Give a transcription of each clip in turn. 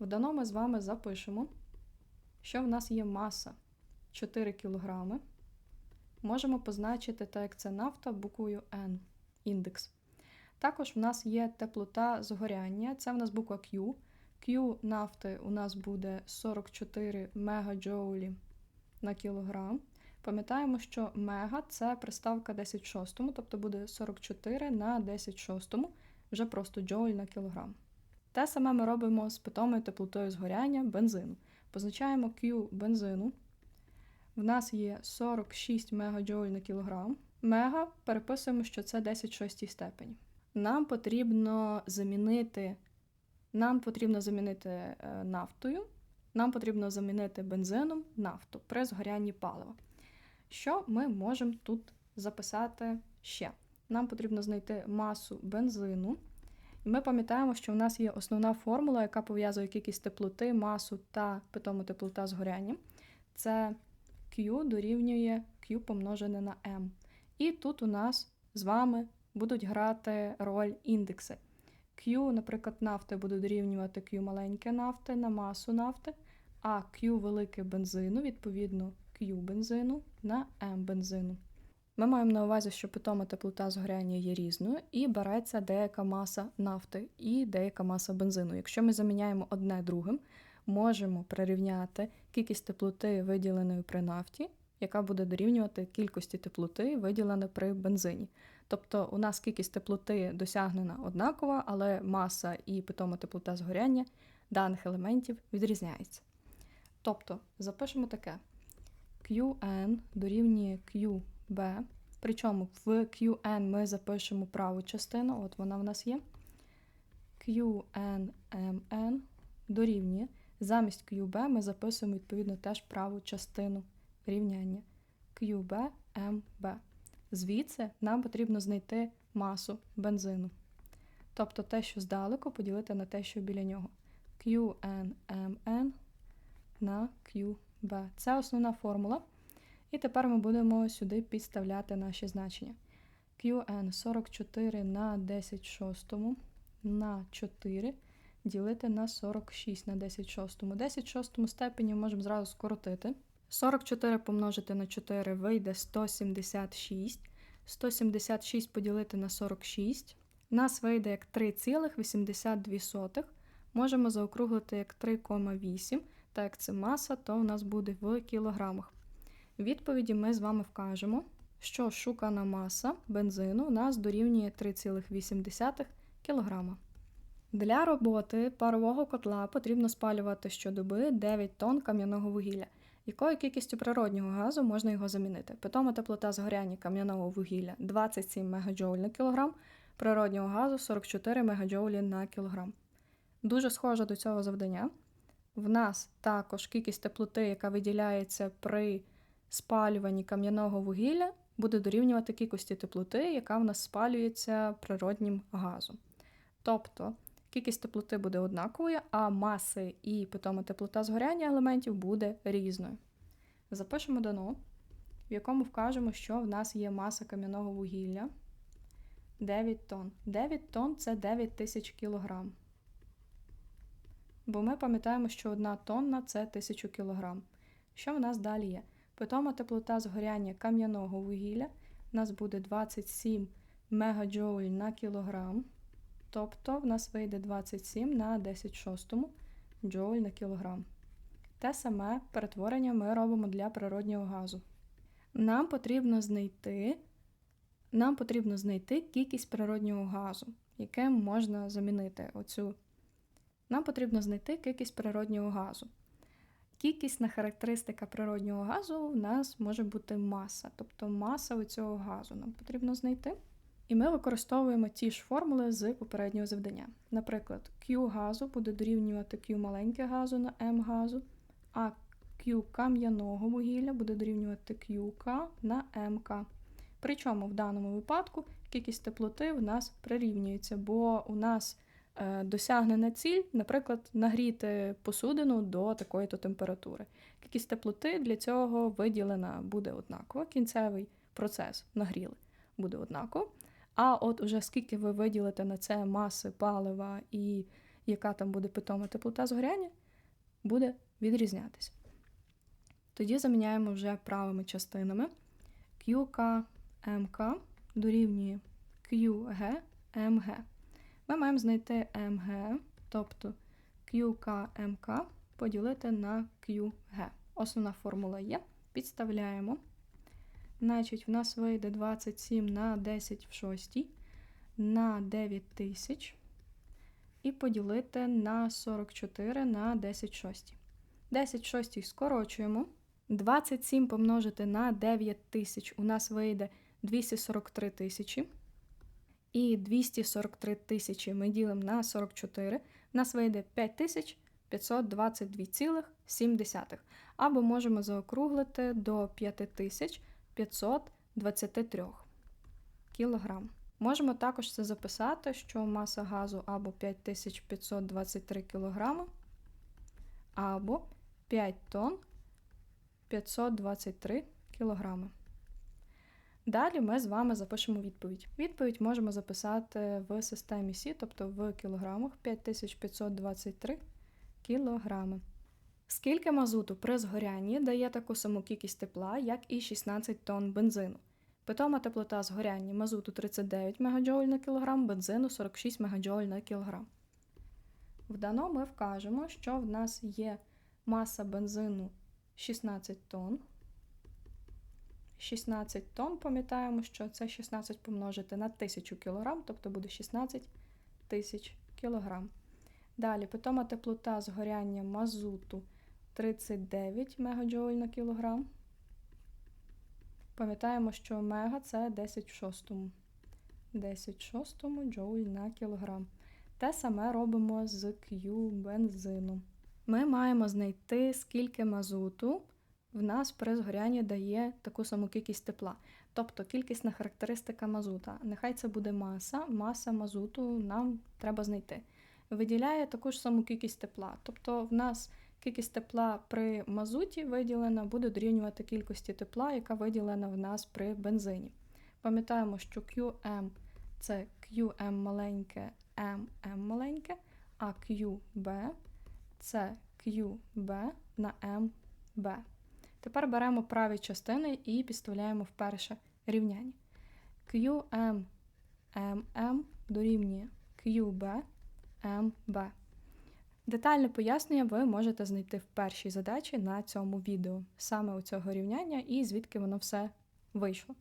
В дано ми з вами запишемо, що в нас є маса 4 кг. Можемо позначити, так як це нафта, буквою N, індекс. Також в нас є теплота згоряння, це в нас буква Q. Q нафти у нас буде 44 мегаджоулі на кілограм. Пам'ятаємо, що мега це приставка 10 в шостому, тобто буде 44 на 10 в шостому, вже просто джоуль на кілограм. Те саме ми робимо з питомою теплотою згоряння бензину. Позначаємо Q бензину. В нас є 46 мегаджоуль на кілограм. Мега переписуємо, що це 10 в степені. Нам потрібно замінити, нам потрібно замінити е, нафтою, нам потрібно замінити бензином нафту при згорянні палива. Що ми можемо тут записати ще? Нам потрібно знайти масу бензину. Ми пам'ятаємо, що в нас є основна формула, яка пов'язує кількість теплоти, масу та питому теплота згоряння. Це Q дорівнює Q помножене на M. І тут у нас з вами будуть грати роль індекси. Q, наприклад, нафти буде дорівнювати Q маленьке нафти на масу нафти, а Q велике бензину, відповідно, Q бензину на M бензину. Ми маємо на увазі, що питома теплота згоряння є різною, і береться деяка маса нафти і деяка маса бензину. Якщо ми заміняємо одне другим, можемо прирівняти кількість теплоти, виділеної при нафті, яка буде дорівнювати кількості теплоти, виділеної при бензині. Тобто у нас кількість теплоти досягнена однакова, але маса і питома теплота згоряння даних елементів відрізняється. Тобто запишемо таке: Qn дорівнює QB. Причому в Qn ми запишемо праву частину, от вона в нас є. QNMN дорівнює. Замість QB ми записуємо відповідно теж праву частину рівняння QBMB. Звідси нам потрібно знайти масу бензину. Тобто те, що здалеку, поділити на те, що біля нього. QNMN на QB. Це основна формула. І тепер ми будемо сюди підставляти наші значення. QN 44 на 10 шостому на 4 ділити на 46 на 10 шостому. 10 шостому степені можемо зразу скоротити. 44 помножити на 4 вийде 176. 176 поділити на 46. Нас вийде як 3,82. Можемо заокруглити як 3,8. Так як це маса, то у нас буде в кілограмах. Відповіді ми з вами вкажемо, що шукана маса бензину у нас дорівнює 3,8 кг. Для роботи парового котла потрібно спалювати щодоби 9 тонн кам'яного вугілля. Якою кількістю природнього газу можна його замінити? Питома теплота згоряння кам'яного вугілля 27 МДж на кілограм, природнього газу 44 МДж на кілограм. Дуже схоже до цього завдання. В нас також кількість теплоти, яка виділяється при спалюванні кам'яного вугілля, буде дорівнювати кількості теплоти, яка в нас спалюється природнім газом. Тобто кількість теплоти буде однаковою, а маси і питома теплота згоряння елементів буде різною. Запишемо дано, в якому вкажемо, що в нас є маса кам'яного вугілля 9 тонн. 9 тонн це 9 тисяч кілограм. Бо ми пам'ятаємо, що одна тонна це 1000 кілограм. Що в нас далі є? Питома теплота згоряння кам'яного вугілля у нас буде 27 мегаджоуль на кілограм. Тобто в нас вийде 27 на 10 шостому джоуль на кілограм. Те саме перетворення ми робимо для природнього газу. Нам потрібно знайти нам потрібно знайти кількість природнього газу, яке можна замінити оцю. Нам потрібно знайти кількість природнього газу. Кількісна характеристика природнього газу у нас може бути маса, тобто маса цього газу нам потрібно знайти. І ми використовуємо ті ж формули з попереднього завдання. Наприклад, Q газу буде дорівнювати Q маленьке газу на M газу, а Q кам'яного вугілля буде дорівнювати QK на МК. Причому в даному випадку кількість теплоти в нас прирівнюється, бо у нас досягнена ціль, наприклад, нагріти посудину до такої-то температури. Кількість теплоти для цього виділена буде однаково. Кінцевий процес нагріли буде однаково. А от уже скільки ви виділите на це маси палива і яка там буде питома теплота згоряння, буде відрізнятися. Тоді заміняємо вже правими частинами. QK MK дорівнює QG MG. Ми маємо знайти MG, тобто QK MK поділити на QG. Основна формула є. Підставляємо. Значить, в нас вийде 27 на 10 в 6 на 9000 і поділити на 44 на 10 в 6. 10 в 6 скорочуємо. 27 помножити на 9 тисяч у нас вийде 243 тисячі. І 243 тисячі ми ділимо на 44. У нас вийде 5522,7. Або можемо заокруглити до 5523 кілограм. Можемо також це записати, що маса газу або 5523 кг, або 5 тонн 523 кг. Далі ми з вами запишемо відповідь. Відповідь можемо записати в системі Сі, тобто в кілограмах 5523 кілограми. Скільки мазуту при згорянні дає таку саму кількість тепла, як і 16 тонн бензину. Питома теплота згоряння мазуту 39 МДж на кілограм, бензину 46 МДж на кілограм. В дано ми вкажемо, що в нас є маса бензину 16 тонн. 16 тонн, пам'ятаємо, що це 16 помножити на 1000 кг, тобто буде 16 тисяч кг. Далі питома теплота згоряння мазуту 39 МДж на кілограм. Пам'ятаємо, що мега це 10 в 6. 10 в 6 джоуль на кілограм. Те саме робимо з Q бензину. Ми маємо знайти, скільки мазуту в нас при згорянні дає таку саму кількість тепла. Тобто кількісна характеристика мазута. Нехай це буде маса, маса мазуту нам треба знайти. Виділяє таку ж саму кількість тепла. Тобто в нас кількість тепла при мазуті виділена буде дорівнювати кількості тепла, яка виділена в нас при бензині. Пам'ятаємо, що QM це QM маленьке, MM маленьке, а QB це QB на MB. Тепер беремо праві частини і підставляємо в перше рівняння. QM дорівнює QB MB. Детальне пояснення ви можете знайти в першій задачі на цьому відео, саме у цього рівняння і звідки воно все вийшло.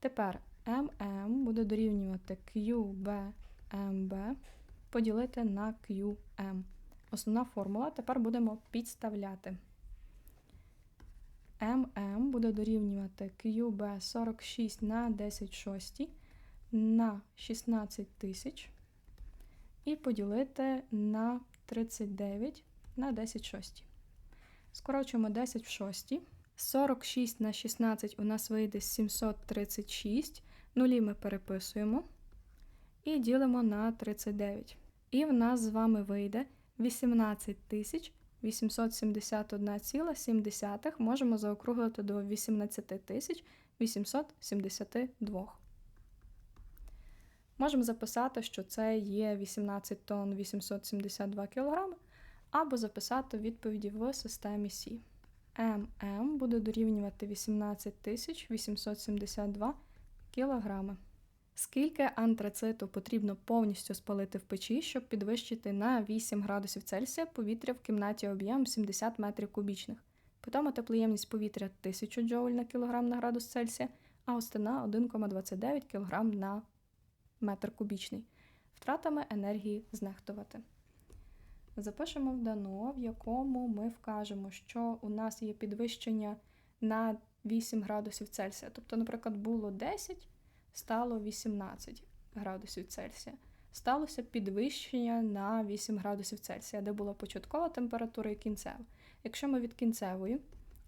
Тепер MM буде дорівнювати QBMB поділити на QM. Основна формула тепер будемо підставляти. ММ буде дорівнювати QB 46 на 10 шості на 16 тисяч і поділити на 39 на 10 шості. Скорочуємо 10 в шості. 46 на 16 у нас вийде 736. Нулі ми переписуємо і ділимо на 39. І в нас з вами вийде 18 тисяч 871,7 можемо заокруглити до 18 872. Можемо записати, що це є 18 тонн 872 кг, або записати відповіді в системі Сі. ММ буде дорівнювати 18 тисяч 872 кг. Скільки антрациту потрібно повністю спалити в печі, щоб підвищити на 8 градусів Цельсія повітря в кімнаті об'ємом 70 метрів кубічних? Питома теплоємність повітря 1000 джоуль на кілограм на градус Цельсія, а густина 1,29 кг на метр кубічний. Втратами енергії знехтувати. Запишемо в дано, в якому ми вкажемо, що у нас є підвищення на 8 градусів Цельсія. Тобто, наприклад, було 10 стало 18 градусів Цельсія. Сталося підвищення на 8 градусів Цельсія, де була початкова температура і кінцева. Якщо ми від кінцевої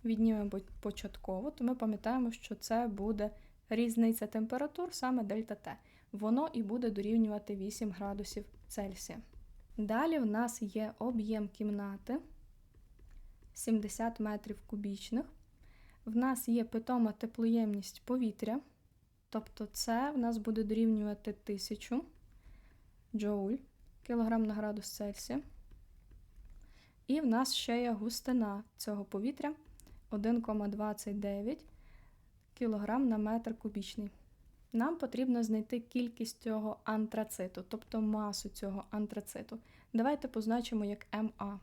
віднімемо початкову, то ми пам'ятаємо, що це буде різниця температур, саме дельта Т. Воно і буде дорівнювати 8 градусів Цельсія. Далі в нас є об'єм кімнати 70 метрів кубічних. В нас є питома теплоємність повітря. Тобто це в нас буде дорівнювати 1000 джоуль. кг на градус Цельсія. І в нас ще є густина цього повітря 1,29 кг на метр кубічний. Нам потрібно знайти кількість цього антрациту, тобто масу цього антрациту. Давайте позначимо як МА.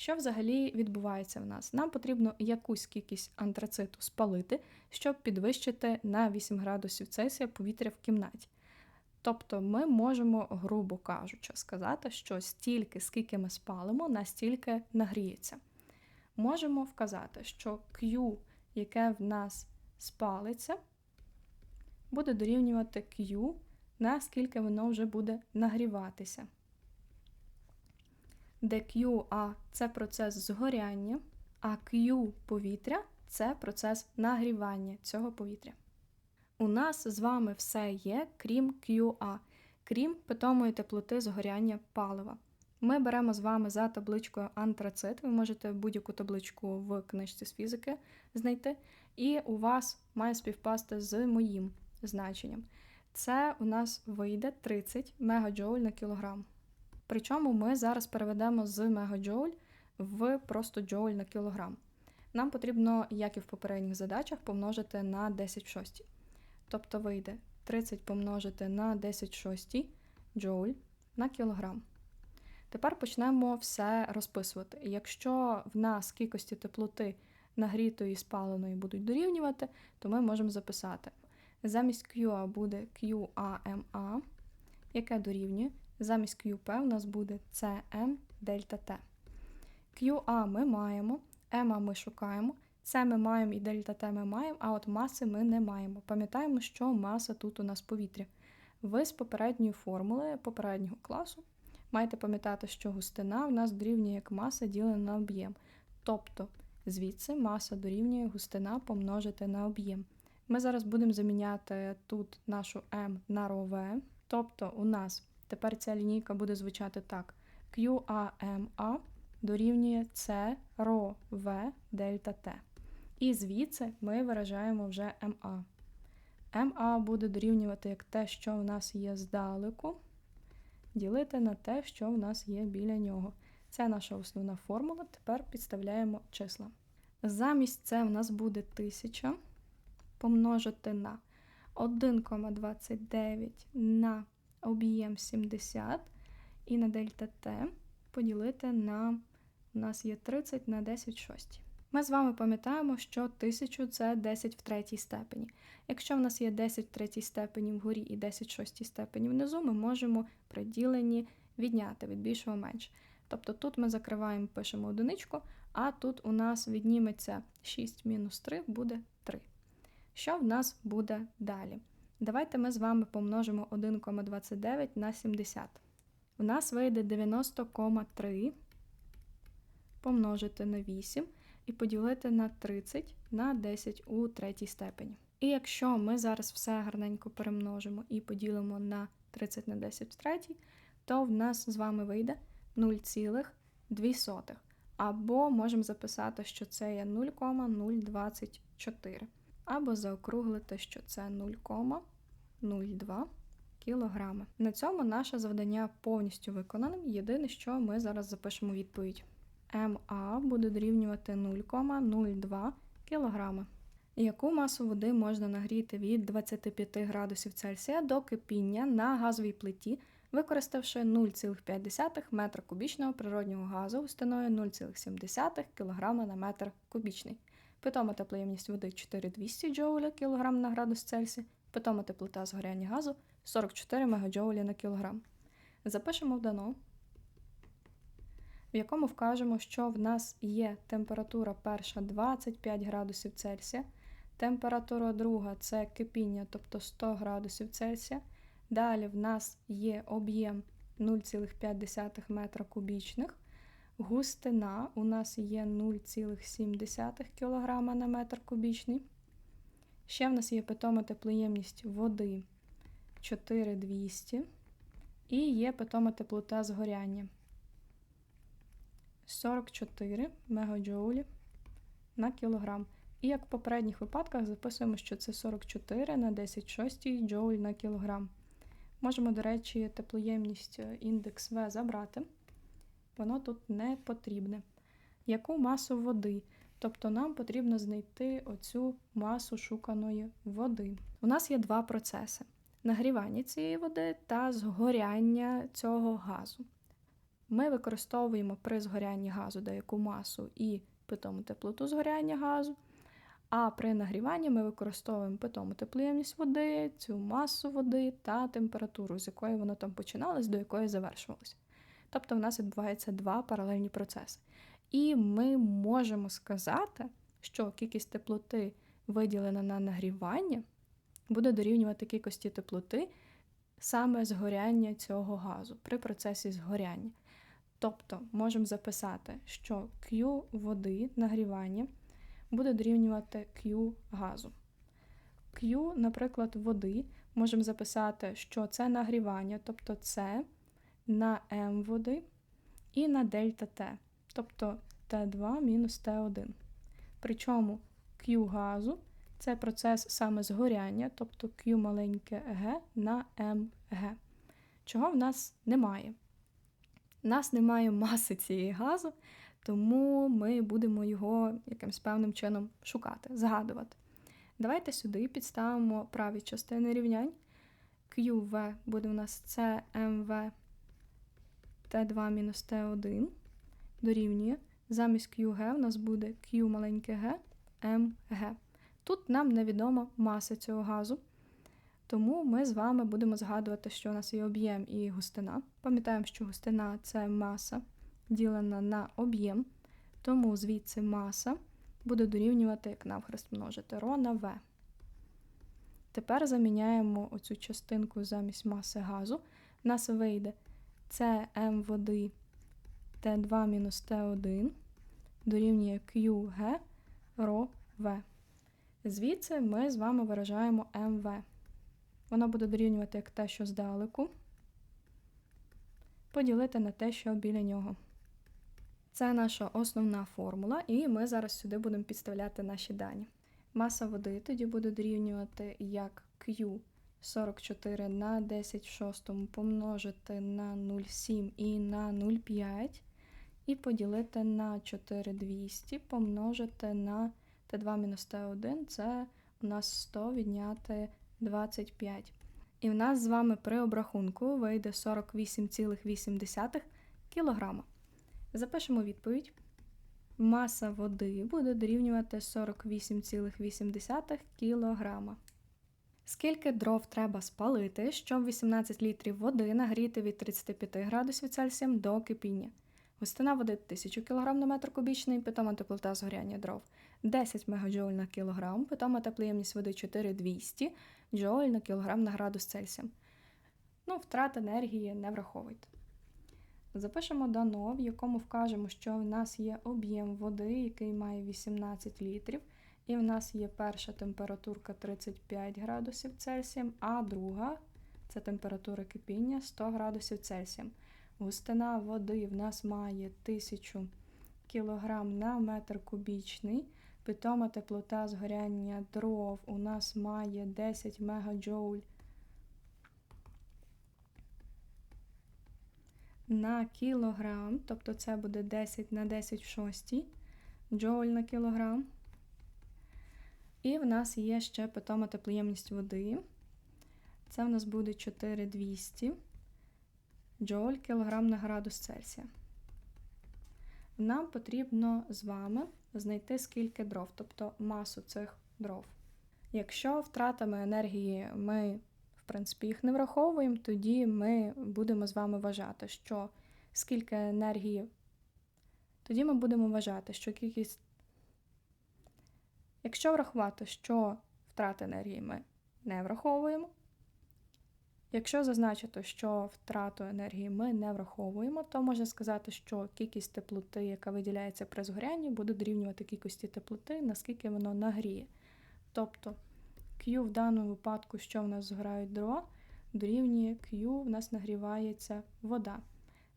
Що взагалі відбувається в нас? Нам потрібно якусь кількість антрациту спалити, щоб підвищити на 8 градусів Цельсія повітря в кімнаті. Тобто ми можемо, грубо кажучи, сказати, що стільки, скільки ми спалимо, настільки нагріється. Можемо вказати, що Q, яке в нас спалиться, буде дорівнювати Q, наскільки воно вже буде нагріватися. Де QA це процес згоряння, а Q повітря це процес нагрівання цього повітря. У нас з вами все є, крім QA, крім питомої теплоти згоряння палива. Ми беремо з вами за табличкою антрацит, ви можете будь-яку табличку в книжці з фізики знайти, і у вас має співпасти з моїм значенням. Це у нас вийде 30 мегаджоуль на кілограм. Причому ми зараз переведемо з мегаджоуль в просто джоуль на кілограм. Нам потрібно, як і в попередніх задачах, помножити на 10 в 6. Тобто вийде 30 помножити на 10 в 6 джоуль на кілограм. Тепер почнемо все розписувати. Якщо в нас кількості теплоти нагрітої і спаленої будуть дорівнювати, то ми можемо записати. Замість QA буде QAMA, яке дорівнює. Замість QP у нас буде CM дельта T. QA ми маємо, M ми шукаємо, C ми маємо і дельта T ми маємо, а от маси ми не маємо. Пам'ятаємо, що маса тут у нас повітря. Ви з попередньої формули попереднього класу маєте пам'ятати, що густина в нас дорівнює як маса ділена на об'єм. Тобто, звідси маса дорівнює густина помножити на об'єм. Ми зараз будемо заміняти тут нашу m на ρv, тобто у нас тепер ця лінійка буде звучати так: QAMA дорівнює C ρv дельта T. І звідси ми виражаємо вже MA. MA буде дорівнювати як те, що в нас є здалеку, ділити на те, що в нас є біля нього. Це наша основна формула. Тепер підставляємо числа. Замість це в нас буде 1000 помножити на 1,29 на об'єм 70 і на дельта Т поділити на у нас є 30 на 10 шості. Ми з вами пам'ятаємо, що 1000 це 10 в третій степені. Якщо в нас є 10 в третій степені вгорі і 10 в шостій степені внизу, ми можемо при діленні відняти від більшого менше. Тобто тут ми закриваємо, пишемо одиничку, а тут у нас відніметься 6 мінус 3 буде 3. Що в нас буде далі? Давайте ми з вами помножимо 1,29 на 70. У нас вийде 90,3 помножити на 8 і поділити на 30 на 10 у третій степені. І якщо ми зараз все гарненько перемножимо і поділимо на 30 на 10 в третій, то в нас з вами вийде 0,2. Або можемо записати, що це є 0,024. Або заокруглити, що це 0,02 кг. На цьому наше завдання повністю виконане. Єдине, що ми зараз запишемо відповідь. МА буде дорівнювати 0,02 кг. Яку масу води можна нагріти від 25 градусів Цельсія до кипіння на газовій плиті, використавши 0,5 метра кубічного природнього газу густиною 0,7 кг на метр кубічний. Питома теплоємність води 4200 джоуля кг на градус Цельсія, питома теплота згоряння газу 44 МДж на кілограм. Запишемо в дано в якому вкажемо, що в нас є температура перша 25 градусів Цельсія, температура друга це кипіння, тобто 100 градусів Цельсія. Далі в нас є об'єм 0,5 метра кубічних. Густина у нас є 0,7 кг на метр кубічний. Ще в нас є питома теплоємність води 4200 і є питома теплота згоряння 44 мегаджоулі на кілограм. І як в попередніх випадках записуємо, що це 44 на 10 шостій джоуль на кілограм. Можемо, до речі, теплоємність індекс В забрати. Воно тут не потрібне. Яку масу води? Тобто нам потрібно знайти оцю масу шуканої води. У нас є два процеси: нагрівання цієї води та згоряння цього газу. Ми використовуємо при згорянні газу деяку масу і питому теплоту згоряння газу. А при нагріванні ми використовуємо питому теплоємність води, цю масу води та температуру, з якої воно там починалось, до якої завершувалось. Тобто в нас відбуваються два паралельні процеси. І ми можемо сказати, що кількість теплоти, виділена на нагрівання, буде дорівнювати кількості теплоти саме згоряння цього газу при процесі згоряння. Тобто можемо записати, що Q води нагрівання буде дорівнювати Q газу. Q, наприклад, води можемо записати, що це нагрівання, тобто це на М води і на дельта Т, тобто Т2 мінус Т1. Причому Q газу це процес саме згоряння, тобто Q маленьке Г на МГ. Чого в нас немає? У нас немає маси цієї газу, тому ми будемо його якимось певним чином шукати, згадувати. Давайте сюди підставимо праві частини рівнянь. QV буде у нас CMV Т2 мінус Т1 дорівнює. Замість QG у нас буде Q маленьке G, MG. Тут нам невідома маса цього газу, тому ми з вами будемо згадувати, що у нас є об'єм і густина. Пам'ятаємо, що густина це маса ділена на об'єм, тому звідси маса буде дорівнювати, як навхрест множити, ρ на В. Тепер заміняємо оцю частинку замість маси газу. У нас вийде це води Т2 мінус Т1 дорівнює QG ρ В. Звідси ми з вами виражаємо МВ. Воно буде дорівнювати як те, що здалеку, поділити на те, що біля нього. Це наша основна формула, і ми зараз сюди будемо підставляти наші дані. Маса води тоді буде дорівнювати як Q 44 на 10 в 6 помножити на 0,7 і на 0,5, і поділити на 4200 помножити на Т2-Т1, це у нас 100 відняти 25. І в нас з вами при обрахунку вийде 48,8 кг. Запишемо відповідь. Маса води буде дорівнювати 48,8 кг. Скільки дров треба спалити, щоб 18 літрів води нагріти від 35 градусів Цельсія до кипіння? Густина води 1000 кг на метр кубічний, питома теплота згоряння дров 10 МДж на кілограм, питома теплоємність води 4200 джоуль на кілограм на градус Цельсія. Ну, втрат енергії не враховуйте. Запишемо дано, в якому вкажемо, що в нас є об'єм води, який має 18 літрів, і в нас є перша температурка 35 градусів Цельсія, а друга це температура кипіння 100 градусів Цельсія. Густина води в нас має 1000 кг на метр кубічний. Питома теплота згоряння дров у нас має 10 мегаджоуль на кілограм, тобто це буде 10 на 10 в 6 джоуль на кілограм. І в нас є ще питома теплоємність води. Це в нас буде 4200 джоуль кілограм на градус Цельсія. Нам потрібно з вами знайти скільки дров, тобто масу цих дров. Якщо втратами енергії ми, в принципі, їх не враховуємо, тоді ми будемо з вами вважати, що скільки енергії, тоді ми будемо вважати, що кількість. Якщо врахувати, що втрати енергії ми не враховуємо, Якщо зазначити, що втрату енергії ми не враховуємо, то можна сказати, що кількість теплоти, яка виділяється при згорянні, буде дорівнювати кількості теплоти, наскільки воно нагріє. Тобто Q в даному випадку, що в нас згорають дрова, дорівнює Q в нас нагрівається вода,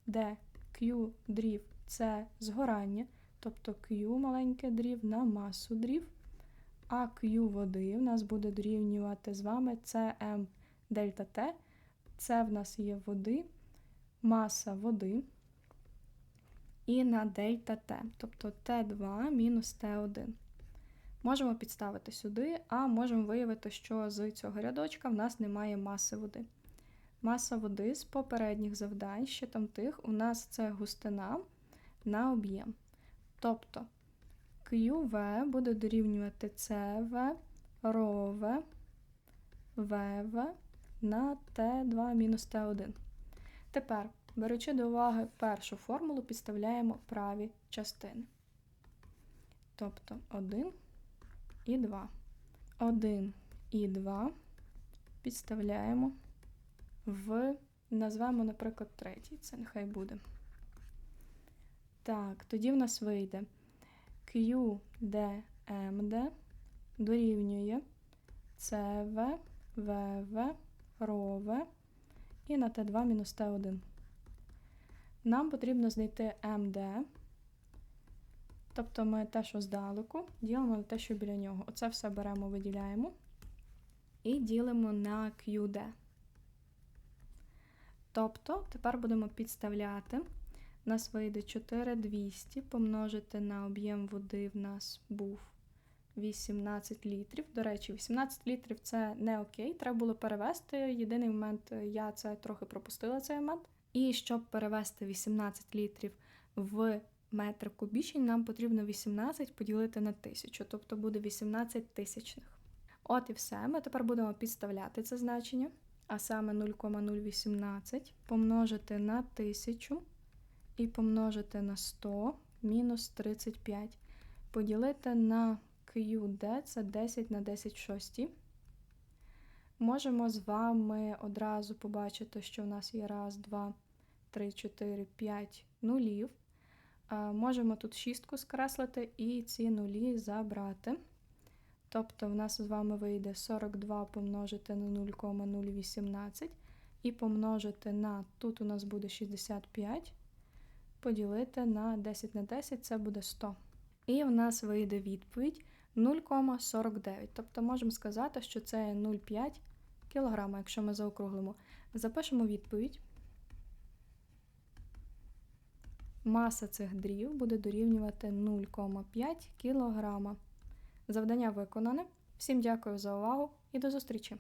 де Q дрів це згорання, тобто Q маленьке дрів на масу дрів, а Q води в нас буде дорівнювати з вами CM дельта Т Це в нас є води, маса води і на дельта Т, тобто Т2 мінус Т1. Можемо підставити сюди, а можемо виявити, що з цього рядочка в нас немає маси води. Маса води з попередніх завдань, ще там тих, у нас це густина на об'єм. Тобто QV буде дорівнювати CV, ROV, VV на Т2 мінус Т1. Тепер, беручи до уваги першу формулу, підставляємо праві частини. Тобто 1 і 2. 1 і 2 підставляємо в, назвемо, наприклад, третій. Це нехай буде. Так, тоді в нас вийде QDMD дорівнює CV, VV, ROV і на Т2 мінус Т1. Нам потрібно знайти МД, тобто ми те, що здалеку, ділимо на те, що біля нього. Оце все беремо, виділяємо і ділимо на QD. Тобто, тепер будемо підставляти. У нас вийде 4200 помножити на об'єм води в нас був 18 літрів. До речі, 18 літрів це не окей, треба було перевести. Єдиний момент, я це трохи пропустила цей момент. І щоб перевести 18 літрів в метр кубічний, нам потрібно 18 поділити на 1000, тобто буде 18 тисячних. От і все. Ми тепер будемо підставляти це значення, а саме 0,018 помножити на 1000 і помножити на 100 мінус 35. Поділити на QD це 10 на 10 шості. Можемо з вами одразу побачити, що в нас є раз, два, три, чотири, п'ять нулів. Можемо тут шістку скреслити і ці нулі забрати. Тобто, в нас з вами вийде 42 помножити на 0,018 і помножити на, тут у нас буде 65, поділити на 10 на 10, це буде 100. І в нас вийде відповідь 0,49. Тобто можемо сказати, що це 0,5 кг, якщо ми заокруглимо. Запишемо відповідь. Маса цих дрів буде дорівнювати 0,5 кг. Завдання виконане. Всім дякую за увагу і до зустрічі!